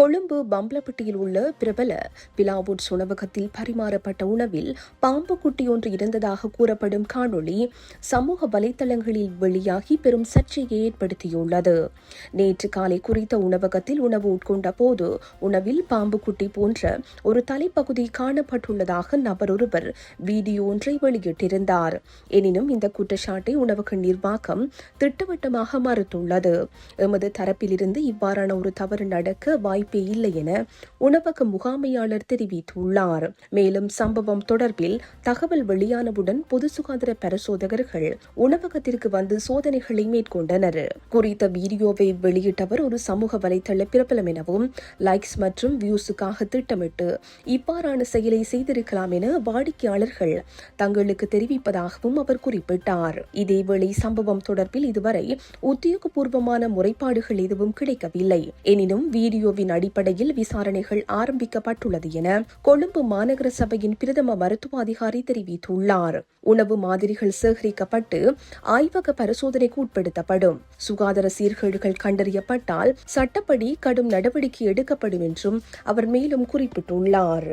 கொழும்பு பம்பலப்பட்டியில் உள்ள பிரபல பிலாவுட்ஸ் உணவகத்தில் பரிமாறப்பட்ட உணவில் பாம்பு குட்டி ஒன்று இருந்ததாக கூறப்படும் காணொளி சமூக வலைதளங்களில் வெளியாகி பெரும் சர்ச்சையை ஏற்படுத்தியுள்ளது. நேற்று காலை குறித்த உணவகத்தில் உணவு உட்கொண்ட போது உணவில் பாம்பு குட்டி போன்ற ஒரு தலைப்பகுதி காணப்பட்டுள்ளதாக நபர் ஒருவர் வீடியோ ஒன்றை வெளியிட்டிருந்தார். எனினும் இந்த குற்றச்சாட்டை உணவக நிர்வாகம் திட்டவட்டமாக மறுத்துள்ளது. எமது தரப்பிலிருந்து இவ்வாறான ஒரு தவறு நடக்க வாய்ப்பு வாய்ப்பே இல்லை என உணவக முகாமையாளர் தெரிவித்துள்ளார். மேலும் சம்பவம் தொடர்பில் தகவல் வெளியானவுடன் பொது சுகாதார பரிசோதகர்கள் உணவகத்திற்கு வந்து சோதனைகளை மேற்கொண்டனர். குறித்த வீடியோவை வெளியிட்டவர் ஒரு சமூக வலைதள பிரபலம் எனவும் லைக்ஸ் மற்றும் வியூஸுக்காக திட்டமிட்டு இவ்வாறான செயலை செய்திருக்கலாம் என வாடிக்கையாளர்கள் தங்களுக்கு தெரிவிப்பதாகவும் அவர் குறிப்பிட்டார். இதேவேளை சம்பவம் தொடர்பில் இதுவரை உத்தியோகபூர்வமான முறைப்பாடுகள் எதுவும் கிடைக்கவில்லை. எனினும் வீடியோவின் அடிப்படையில் விசாரணைகள் ஆரம்பிக்கப்பட்டுள்ளது என கொழும்பு மாநகர சபையின் பிரதம மருத்துவ அதிகாரி தெரிவித்துள்ளார். உணவு மாதிரிகள் சேகரிக்கப்பட்டு ஆய்வக பரிசோதனைக்கு உட்படுத்தப்படும். சுகாதார சீர்கேடுகள் கண்டறியப்பட்டால் சட்டப்படி கடும் நடவடிக்கை எடுக்கப்படும் என்றும் அவர் மேலும் குறிப்பிட்டுள்ளார்.